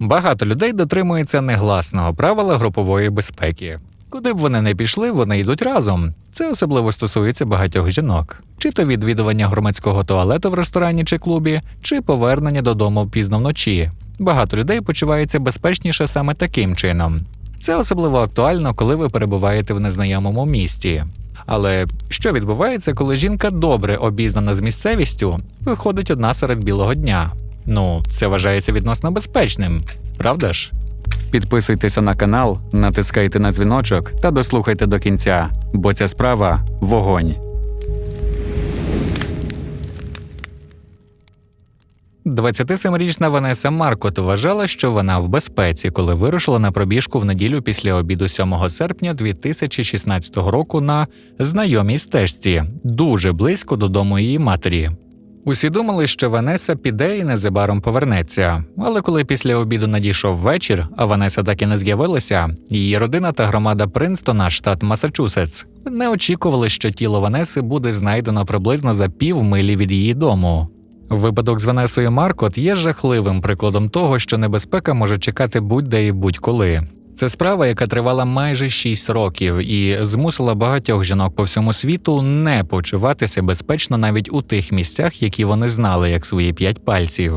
Багато людей дотримуються негласного правила групової безпеки. Куди б вони не пішли, вони йдуть разом. Це особливо стосується багатьох жінок. Чи то відвідування громадського туалету в ресторані чи клубі, чи повернення додому пізно вночі. Багато людей почуваються безпечніше саме таким чином. Це особливо актуально, коли ви перебуваєте в незнайомому місті. Але що відбувається, коли жінка добре обізнана з місцевістю, виходить одна серед білого дня? Ну, це вважається відносно безпечним, правда ж? Підписуйтеся на канал, натискайте на дзвіночок та дослухайте до кінця, бо ця справа вогонь. 27-річна Ванеса Маркот вважала, що вона в безпеці, коли вирушила на пробіжку в неділю після обіду 7 серпня 2016 року на знайомій стежці, дуже близько додому її матері. Усі думали, що Ванеса піде і незабаром повернеться. Але коли після обіду надійшов вечір, а Ванеса так і не з'явилася, її родина та громада Принстона, штат Масачусетс, не очікували, що тіло Ванеси буде знайдено приблизно за пів милі від її дому. Випадок з Ванесою Маркот є жахливим прикладом того, що небезпека може чекати будь-де і будь-коли. Це справа, яка тривала майже 6 років і змусила багатьох жінок по всьому світу не почуватися безпечно навіть у тих місцях, які вони знали як свої п'ять пальців.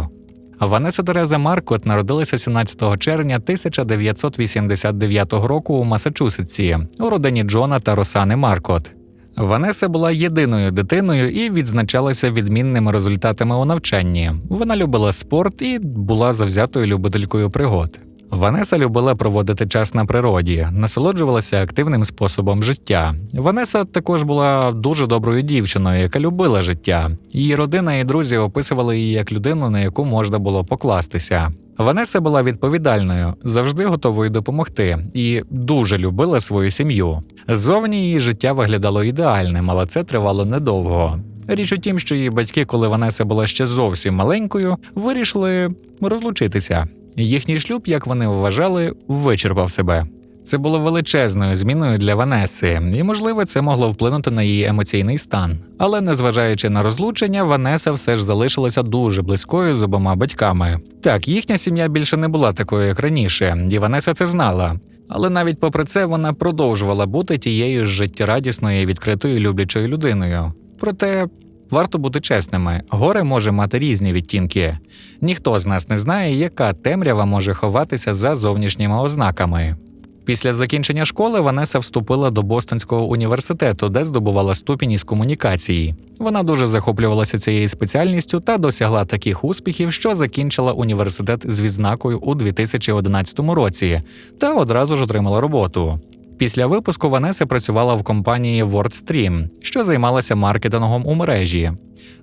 Ванеса Тереза Маркот народилася 17 червня 1989 року у Масачусетсі у родині Джона та Росани Маркот. Ванеса була єдиною дитиною і відзначалася відмінними результатами у навчанні. Вона любила спорт і була завзятою любителькою пригод. Ванеса любила проводити час на природі, насолоджувалася активним способом життя. Ванеса також була дуже доброю дівчиною, яка любила життя. Її родина і друзі описували її як людину, на яку можна було покластися. Ванеса була відповідальною, завжди готовою допомогти, і дуже любила свою сім'ю. Ззовні її життя виглядало ідеальним, але це тривало недовго. Річ у тім, що її батьки, коли Ванеса була ще зовсім маленькою, вирішили розлучитися. Їхній шлюб, як вони вважали, вичерпав себе. Це було величезною зміною для Ванеси, і, можливо, це могло вплинути на її емоційний стан. Але незважаючи на розлучення, Ванеса все ж залишилася дуже близькою з обома батьками. Так, їхня сім'я більше не була такою, як раніше, і Ванеса це знала. Але навіть попри це вона продовжувала бути тією життєрадісною, відкритою люблячою людиною. Проте Варто бути чесними, горе може мати різні відтінки. Ніхто з нас не знає, яка темрява може ховатися за зовнішніми ознаками. Після закінчення школи Ванеса вступила до Бостонського університету, де здобувала ступінь із комунікації. Вона дуже захоплювалася цією спеціальністю та досягла таких успіхів, що закінчила університет з відзнакою у 2011 році та одразу ж отримала роботу. Після випуску Ванеса працювала в компанії WordStream, що займалася маркетингом у мережі.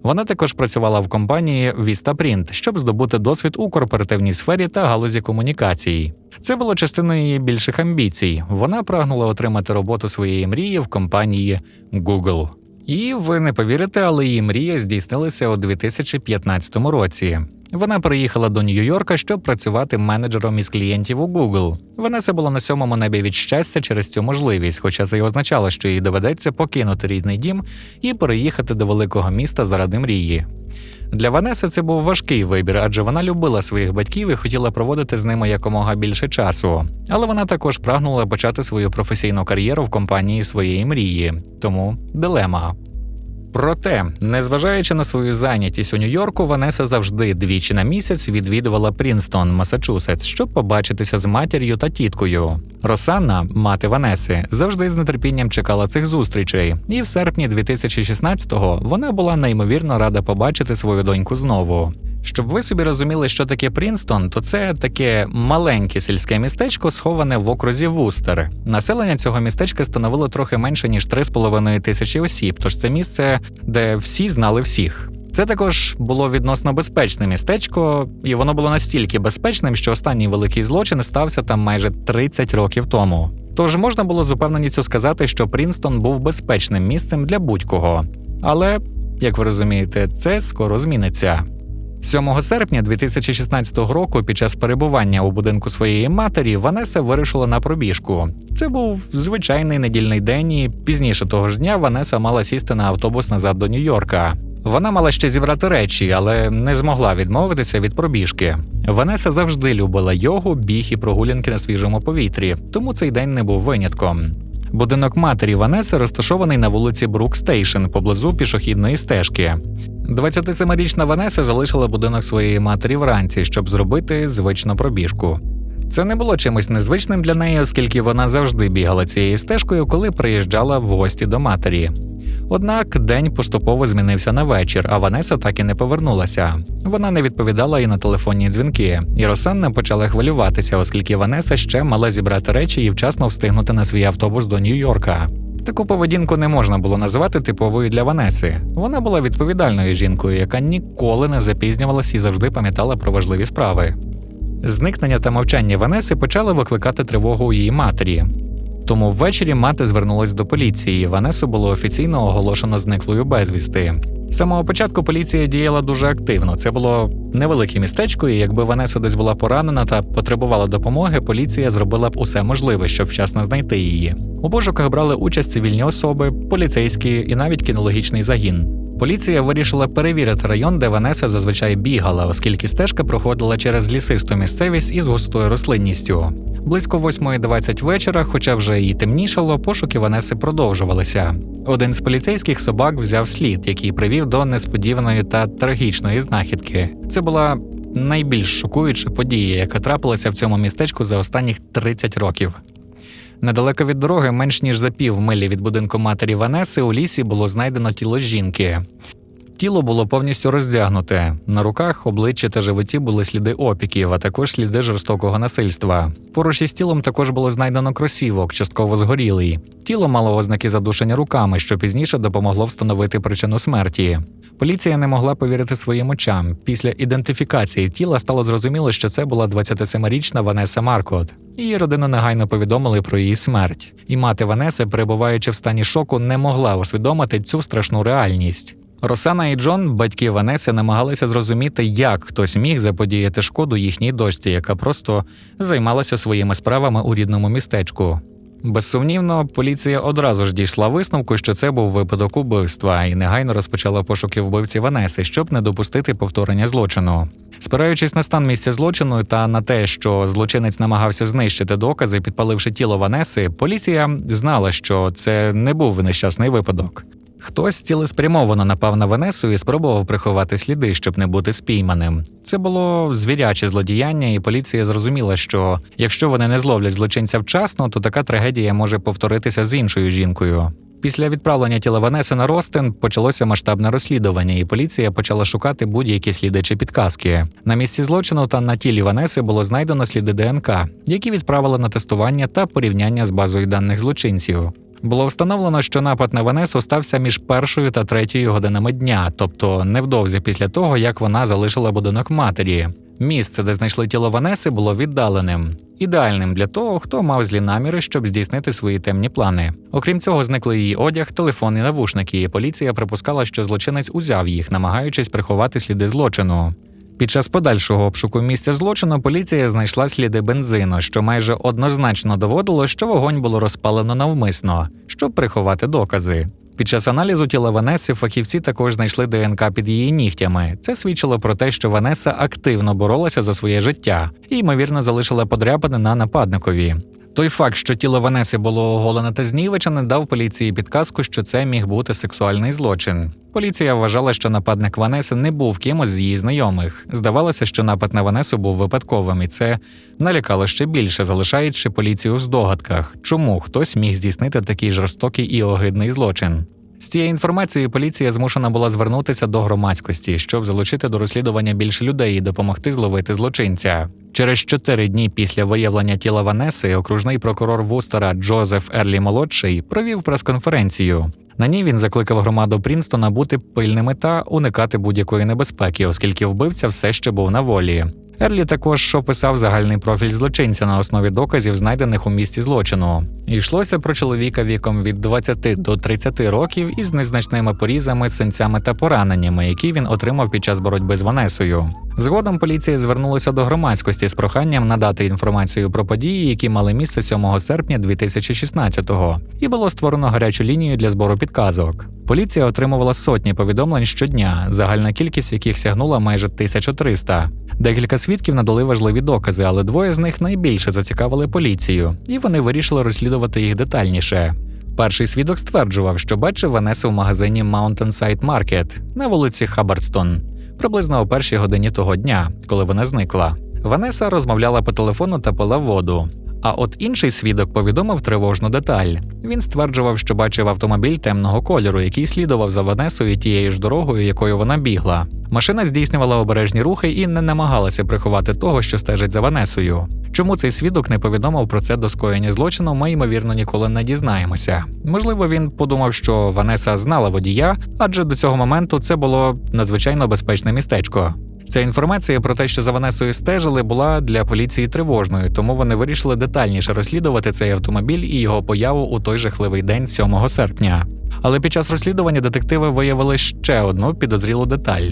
Вона також працювала в компанії VistaPrint, щоб здобути досвід у корпоративній сфері та галузі комунікацій. Це було частиною її більших амбіцій. Вона прагнула отримати роботу своєї мрії в компанії Google. І ви не повірите, але її мрія здійснилася у 2015 році. Вона приїхала до Нью-Йорка, щоб працювати менеджером із клієнтів у Google. Венеса була на сьомому небі від щастя через цю можливість, хоча це й означало, що їй доведеться покинути рідний дім і переїхати до великого міста заради мрії. Для Ванеси це був важкий вибір, адже вона любила своїх батьків і хотіла проводити з ними якомога більше часу. Але вона також прагнула почати свою професійну кар'єру в компанії своєї мрії. Тому дилема. Проте, незважаючи на свою зайнятість у Нью-Йорку, Ванеса завжди двічі на місяць відвідувала Прінстон, Масачусетс, щоб побачитися з матір'ю та тіткою. Росанна, мати Ванеси, завжди з нетерпінням чекала цих зустрічей, і в серпні 2016-го вона була неймовірно рада побачити свою доньку знову. Щоб ви собі розуміли, що таке Прінстон, то це таке маленьке сільське містечко, сховане в окрузі Вустер. Населення цього містечка становило трохи менше ніж 3,5 тисячі осіб, тож це місце, де всі знали всіх. Це також було відносно безпечне містечко, і воно було настільки безпечним, що останній великий злочин стався там майже 30 років тому. Тож можна було з упевненістю сказати, що Прінстон був безпечним місцем для будь-кого. Але, як ви розумієте, це скоро зміниться. 7 серпня 2016 року, під час перебування у будинку своєї матері, Ванеса вирішила на пробіжку. Це був звичайний недільний день, і пізніше того ж дня Ванеса мала сісти на автобус назад до Нью-Йорка. Вона мала ще зібрати речі, але не змогла відмовитися від пробіжки. Ванеса завжди любила йогу, біг і прогулянки на свіжому повітрі, тому цей день не був винятком. Будинок матері Ванеси розташований на вулиці Брук Стейшн поблизу пішохідної стежки. 27-річна Ванеса залишила будинок своєї матері вранці, щоб зробити звичну пробіжку. Це не було чимось незвичним для неї, оскільки вона завжди бігала цією стежкою, коли приїжджала в гості до матері. Однак день поступово змінився на вечір, а Ванеса так і не повернулася. Вона не відповідала і на телефонні дзвінки, і Росанна почала хвилюватися, оскільки Ванеса ще мала зібрати речі і вчасно встигнути на свій автобус до Нью-Йорка. Таку поведінку не можна було назвати типовою для Ванеси. Вона була відповідальною жінкою, яка ніколи не запізнювалася і завжди пам'ятала про важливі справи. Зникнення та мовчання Ванеси почали викликати тривогу у її матері. Тому ввечері мати звернулась до поліції. Ванесу було офіційно оголошено зниклою безвісти. З самого початку поліція діяла дуже активно. Це було невелике містечко, і якби Ванеса десь була поранена та потребувала допомоги, поліція зробила б усе можливе, щоб вчасно знайти її. У пошуках брали участь цивільні особи, поліцейські і навіть кінологічний загін. Поліція вирішила перевірити район, де Ванеса зазвичай бігала, оскільки стежка проходила через лісисту місцевість із густою рослинністю. Близько 8.20 вечора, хоча вже і темнішало, пошуки Ванеси продовжувалися. Один з поліцейських собак взяв слід, який привів до несподіваної та трагічної знахідки. Це була найбільш шокуюча подія, яка трапилася в цьому містечку за останніх 30 років. Недалеко від дороги, менш ніж за пів милі від будинку матері Ванеси, у лісі було знайдено тіло жінки. Тіло було повністю роздягнуте. На руках, обличчі та животі були сліди опіків, а також сліди жорстокого насильства. Поруч із тілом також було знайдено кросівок, частково згорілий. Тіло мало ознаки задушення руками, що пізніше допомогло встановити причину смерті. Поліція не могла повірити своїм очам. Після ідентифікації тіла стало зрозуміло, що це була 27-річна Ванеса Маркот. Її родину негайно повідомили про її смерть. І мати Ванеси, перебуваючи в стані шоку, не могла усвідомити цю страшну реальність. Росана і Джон, батьки Ванеси, намагалися зрозуміти, як хтось міг заподіяти шкоду їхній дочці, яка просто займалася своїми справами у рідному містечку. Безсумнівно, поліція одразу ж дійшла висновку, що це був випадок убивства, і негайно розпочала пошуки вбивці Ванеси, щоб не допустити повторення злочину. Спираючись на стан місця злочину та на те, що злочинець намагався знищити докази, підпаливши тіло Ванеси, поліція знала, що це не був нещасний випадок. Хтось цілеспрямовано напав на Венесу і спробував приховати сліди, щоб не бути спійманим. Це було звіряче злодіяння, і поліція зрозуміла, що якщо вони не зловлять злочинця вчасно, то така трагедія може повторитися з іншою жінкою. Після відправлення тіла Ванеси на Ростин почалося масштабне розслідування, і поліція почала шукати будь-які сліди чи підказки. На місці злочину та на тілі Ванеси було знайдено сліди ДНК, які відправили на тестування та порівняння з базою даних злочинців. Було встановлено, що напад на Ванесу стався між першою та третьою годинами дня, тобто невдовзі після того, як вона залишила будинок матері. Місце, де знайшли тіло Ванеси, було віддаленим, ідеальним для того, хто мав злі наміри, щоб здійснити свої темні плани. Окрім цього, зникли її одяг, телефон і навушники. і Поліція припускала, що злочинець узяв їх, намагаючись приховати сліди злочину. Під час подальшого обшуку місця злочину поліція знайшла сліди бензину, що майже однозначно доводило, що вогонь було розпалено навмисно, щоб приховати докази. Під час аналізу тіла Ванеси фахівці також знайшли ДНК під її нігтями. Це свідчило про те, що Ванеса активно боролася за своє життя і, ймовірно, залишила подряпини на нападникові. Той факт, що тіло Ванеси було оголене та знівечене, дав поліції підказку, що це міг бути сексуальний злочин. Поліція вважала, що нападник Ванеси не був кимось з її знайомих. Здавалося, що напад на Ванесу був випадковим, і це налякало ще більше, залишаючи поліцію в здогадках, чому хтось міг здійснити такий жорстокий і огидний злочин. З цією інформацією поліція змушена була звернутися до громадськості, щоб залучити до розслідування більше людей і допомогти зловити злочинця. Через чотири дні після виявлення тіла Ванеси окружний прокурор Вустера Джозеф Ерлі молодший провів прес-конференцію. На ній він закликав громаду Прінстона бути пильними та уникати будь-якої небезпеки, оскільки вбивця все ще був на волі. Ерлі також описав загальний профіль злочинця на основі доказів, знайдених у місті злочину. Йшлося про чоловіка віком від 20 до 30 років із незначними порізами, синцями та пораненнями, які він отримав під час боротьби з Ванесою. Згодом поліція звернулася до громадськості з проханням надати інформацію про події, які мали місце 7 серпня 2016-го, і було створено гарячу лінію для збору підказок. Поліція отримувала сотні повідомлень щодня, загальна кількість яких сягнула майже 1300. Декілька свідків надали важливі докази, але двоє з них найбільше зацікавили поліцію, і вони вирішили розслідувати їх детальніше. Перший свідок стверджував, що бачив Ванесу в магазині Mountainside Market на вулиці Хаббардстон приблизно о першій годині того дня, коли вона зникла. Ванеса розмовляла по телефону та пила воду. А от інший свідок повідомив тривожну деталь. Він стверджував, що бачив автомобіль темного кольору, який слідував за Ванесою тією ж дорогою, якою вона бігла. Машина здійснювала обережні рухи і не намагалася приховати того, що стежить за Ванесою. Чому цей свідок не повідомив про це до скоєння злочину, ми ймовірно ніколи не дізнаємося. Можливо, він подумав, що Ванеса знала водія, адже до цього моменту це було надзвичайно безпечне містечко. Ця інформація про те, що за Ванесою стежили, була для поліції тривожною, тому вони вирішили детальніше розслідувати цей автомобіль і його появу у той жахливий день 7 серпня. Але під час розслідування детективи виявили ще одну підозрілу деталь.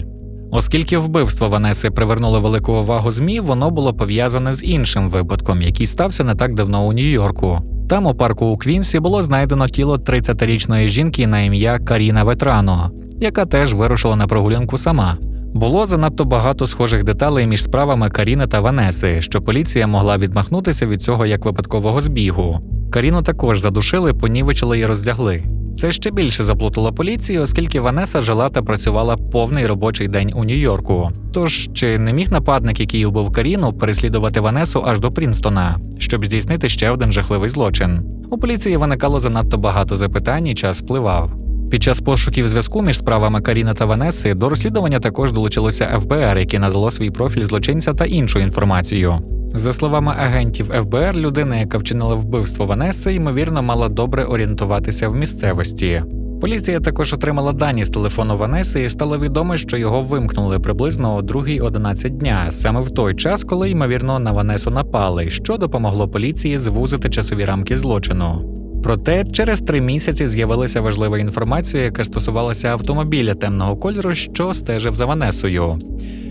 Оскільки вбивство Ванеси привернуло велику увагу ЗМІ, воно було пов'язане з іншим випадком, який стався не так давно у Нью-Йорку. Там у парку у Квінсі було знайдено тіло 30-річної жінки на ім'я Каріна Ветрано, яка теж вирушила на прогулянку сама. Було занадто багато схожих деталей між справами Каріни та Ванеси, що поліція могла відмахнутися від цього як випадкового збігу. Каріну також задушили, понівечили і роздягли. Це ще більше заплутало поліцію, оскільки Ванеса жила та працювала повний робочий день у Нью-Йорку. Тож чи не міг нападник, який убив Каріну, переслідувати Ванесу аж до Прінстона, щоб здійснити ще один жахливий злочин? У поліції виникало занадто багато запитань, і час спливав. Під час пошуків зв'язку між справами Каріни та Ванеси до розслідування також долучилося ФБР, яке надало свій профіль злочинця та іншу інформацію. За словами агентів ФБР, людина, яка вчинила вбивство Ванеси, ймовірно, мала добре орієнтуватися в місцевості. Поліція також отримала дані з телефону Ванеси і стало відомо, що його вимкнули приблизно о 2.11 дня, саме в той час, коли ймовірно на Ванесу напали, що допомогло поліції звузити часові рамки злочину. Проте через три місяці з'явилася важлива інформація, яка стосувалася автомобіля темного кольору, що стежив за Ванесою.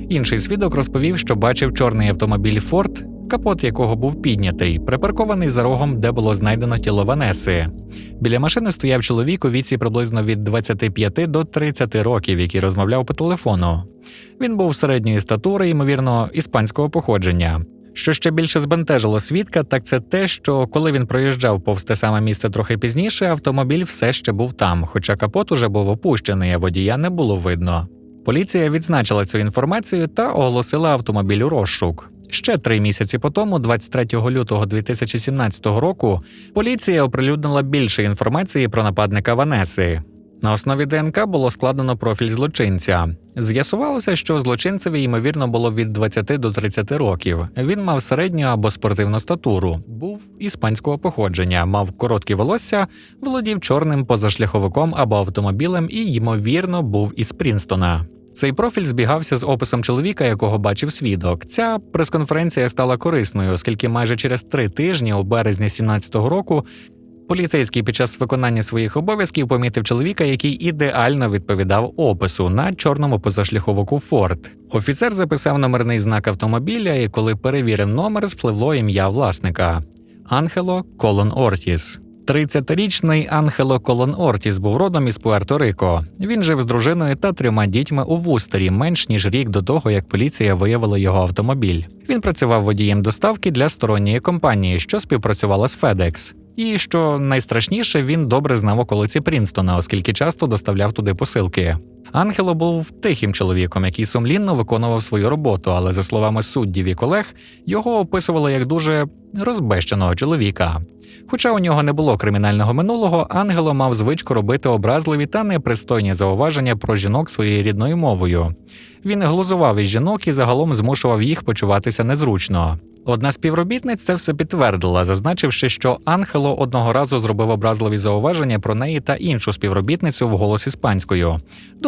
Інший свідок розповів, що бачив чорний автомобіль Форд, капот якого був піднятий, припаркований за рогом, де було знайдено тіло Ванеси. Біля машини стояв чоловік у віці приблизно від 25 до 30 років, який розмовляв по телефону. Він був середньої статури, ймовірно, іспанського походження. Що ще більше збентежило свідка, так це те, що коли він проїжджав повз те саме місце трохи пізніше, автомобіль все ще був там, хоча капот уже був опущений, а водія не було видно. Поліція відзначила цю інформацію та оголосила автомобіль у розшук. Ще три місяці по тому, 23 лютого 2017 року, поліція оприлюднила більше інформації про нападника Ванеси. На основі ДНК було складено профіль злочинця. З'ясувалося, що злочинцеві ймовірно було від 20 до 30 років. Він мав середню або спортивну статуру, був іспанського походження, мав короткі волосся, володів чорним позашляховиком або автомобілем і, ймовірно, був із Прінстона. Цей профіль збігався з описом чоловіка, якого бачив свідок. Ця прес-конференція стала корисною, оскільки майже через три тижні, у березні 17-го року, Поліцейський під час виконання своїх обов'язків помітив чоловіка, який ідеально відповідав опису на чорному позашляховику Форд. Офіцер записав номерний знак автомобіля, і коли перевірив номер, спливло ім'я власника Анхело Колон Ортіс. 30-річний Анхело Колон Ортіс був родом із Пуерто-Рико. Він жив з дружиною та трьома дітьми у Вустері менш ніж рік до того, як поліція виявила його автомобіль. Він працював водієм доставки для сторонньої компанії, що співпрацювала з FedEx. І що найстрашніше, він добре знав околиці Прінстона, оскільки часто доставляв туди посилки. Ангело був тихим чоловіком, який сумлінно виконував свою роботу, але за словами суддів і колег, його описували як дуже розбещеного чоловіка. Хоча у нього не було кримінального минулого, Ангело мав звичку робити образливі та непристойні зауваження про жінок своєю рідною мовою. Він глузував із жінок і загалом змушував їх почуватися незручно. Одна співробітниць це все підтвердила, зазначивши, що Анхело одного разу зробив образливі зауваження про неї та іншу співробітницю в голос іспанською,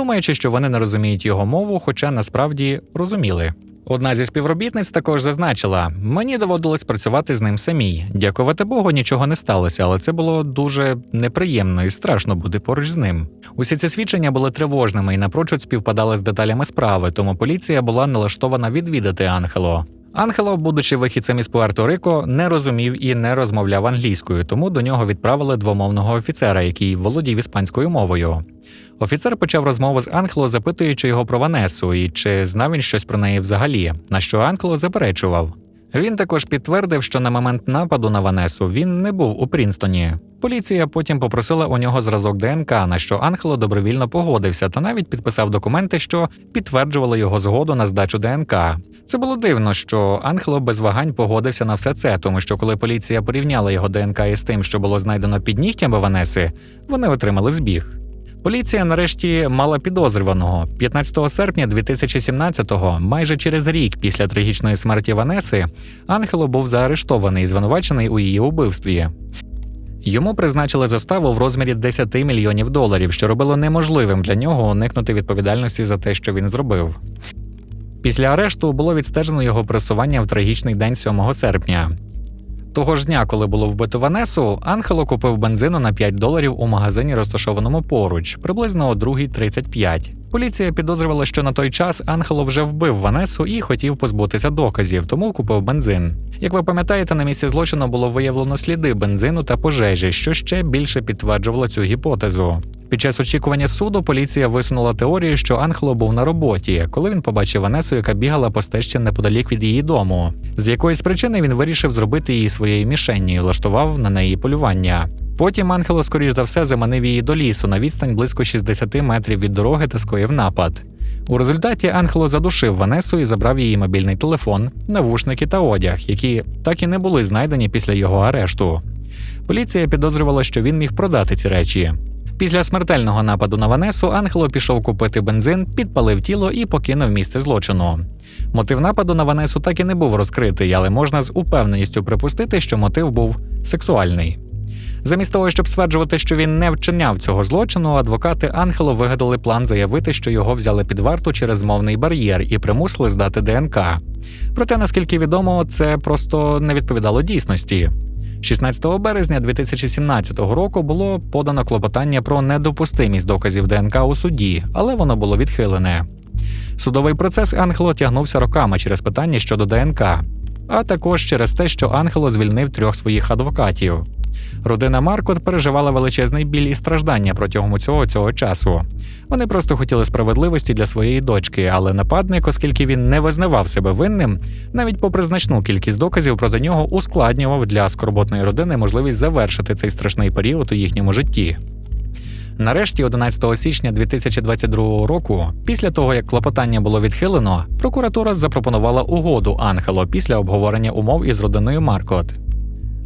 думаючи, що вони не розуміють його мову, хоча насправді розуміли. Одна зі співробітниць також зазначила: мені доводилось працювати з ним самій. Дякувати Богу, нічого не сталося, але це було дуже неприємно і страшно бути поруч з ним. Усі ці свідчення були тривожними і напрочуд співпадали з деталями справи, тому поліція була налаштована відвідати Анхело. Анхело, будучи вихідцем із Пуерто-Рико, не розумів і не розмовляв англійською, тому до нього відправили двомовного офіцера, який володів іспанською мовою. Офіцер почав розмову з Анхело, запитуючи його про Ванесу і чи знав він щось про неї взагалі, на що Анхело заперечував. Він також підтвердив, що на момент нападу на Ванесу він не був у Прінстоні. Поліція потім попросила у нього зразок ДНК, на що Анхело добровільно погодився та навіть підписав документи, що підтверджували його згоду на здачу ДНК. Це було дивно, що Анхело без вагань погодився на все це, тому що коли поліція порівняла його ДНК із тим, що було знайдено під нігтями Ванеси, вони отримали збіг. Поліція нарешті мала підозрюваного 15 серпня 2017-го, майже через рік після трагічної смерті Ванеси, Анхело був заарештований і звинувачений у її убивстві. Йому призначили заставу в розмірі 10 мільйонів доларів, що робило неможливим для нього уникнути відповідальності за те, що він зробив. Після арешту було відстежено його пресування в трагічний день 7 серпня. Того ж дня, коли було вбито Ванесу, Анхело купив бензину на 5 доларів у магазині, розташованому поруч, приблизно о 2.35. Поліція підозрювала, що на той час Анхело вже вбив Ванесу і хотів позбутися доказів, тому купив бензин. Як ви пам'ятаєте, на місці злочину було виявлено сліди бензину та пожежі, що ще більше підтверджувало цю гіпотезу. Під час очікування суду поліція висунула теорію, що Анхело був на роботі, коли він побачив Ванесу, яка бігала по стежці неподалік від її дому. З якоїсь причини він вирішив зробити її своєю мішенню і влаштував на неї полювання. Потім Анхело, скоріш за все, заманив її до лісу на відстань близько 60 метрів від дороги та скоїв напад. У результаті Анхело задушив Ванесу і забрав її мобільний телефон, навушники та одяг, які так і не були знайдені після його арешту. Поліція підозрювала, що він міг продати ці речі. Після смертельного нападу на Ванесу Анхело пішов купити бензин, підпалив тіло і покинув місце злочину. Мотив нападу на Ванесу так і не був розкритий, але можна з упевненістю припустити, що мотив був сексуальний. Замість того, щоб стверджувати, що він не вчиняв цього злочину, адвокати Анхело вигадали план заявити, що його взяли під варту через мовний бар'єр і примусили здати ДНК. Проте, наскільки відомо, це просто не відповідало дійсності. 16 березня 2017 року було подано клопотання про недопустимість доказів ДНК у суді, але воно було відхилене. Судовий процес Анхело тягнувся роками через питання щодо ДНК, а також через те, що Анхело звільнив трьох своїх адвокатів. Родина Маркот переживала величезний біль і страждання протягом усього цього часу. Вони просто хотіли справедливості для своєї дочки, але нападник, оскільки він не визнавав себе винним, навіть попри значну кількість доказів проти нього ускладнював для скорботної родини можливість завершити цей страшний період у їхньому житті. Нарешті, 11 січня 2022 року, після того як клопотання було відхилено, прокуратура запропонувала угоду Анхело після обговорення умов із родиною Маркот.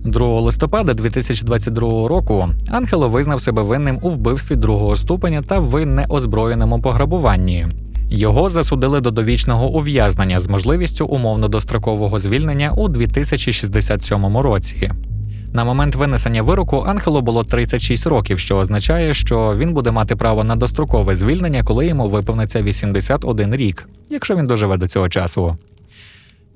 2 листопада 2022 року Анхело визнав себе винним у вбивстві другого ступеня та в неозброєному пограбуванні. Його засудили до довічного ув'язнення з можливістю умовно дострокового звільнення у 2067 році. На момент винесення вироку Анхелу було 36 років, що означає, що він буде мати право на дострокове звільнення, коли йому виповниться 81 рік, якщо він доживе до цього часу.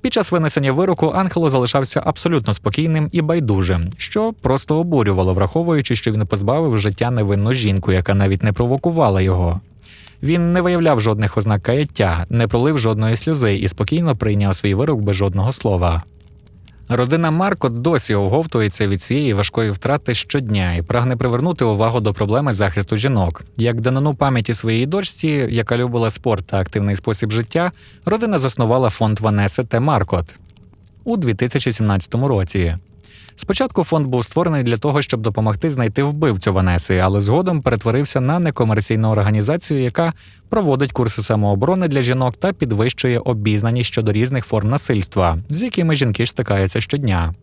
Під час винесення вироку Анхело залишався абсолютно спокійним і байдужим, що просто обурювало, враховуючи, що він позбавив життя невинну жінку, яка навіть не провокувала його. Він не виявляв жодних ознак каяття, не пролив жодної сльози і спокійно прийняв свій вирок без жодного слова. Родина Марко досі оговтується від цієї важкої втрати щодня і прагне привернути увагу до проблеми захисту жінок. Як данину пам'яті своїй дочці, яка любила спорт та активний спосіб життя, родина заснувала фонд Ванеси Т. Маркот у 2017 році. Спочатку фонд був створений для того, щоб допомогти знайти вбивцю Ванеси, але згодом перетворився на некомерційну організацію, яка проводить курси самооборони для жінок та підвищує обізнаність щодо різних форм насильства, з якими жінки стикаються щодня.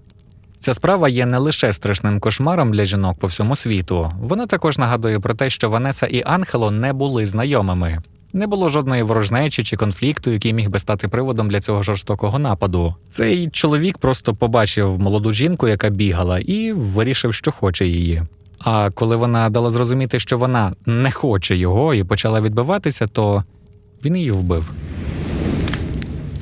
Ця справа є не лише страшним кошмаром для жінок по всьому світу. Вона також нагадує про те, що Ванеса і Анхело не були знайомими. Не було жодної ворожнечі чи конфлікту, який міг би стати приводом для цього жорстокого нападу. Цей чоловік просто побачив молоду жінку, яка бігала, і вирішив, що хоче її. А коли вона дала зрозуміти, що вона не хоче його і почала відбиватися, то він її вбив.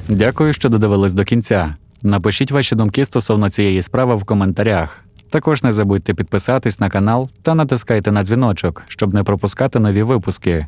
Дякую, що додивились до кінця. Напишіть ваші думки стосовно цієї справи в коментарях. Також не забудьте підписатись на канал та натискайте на дзвіночок, щоб не пропускати нові випуски.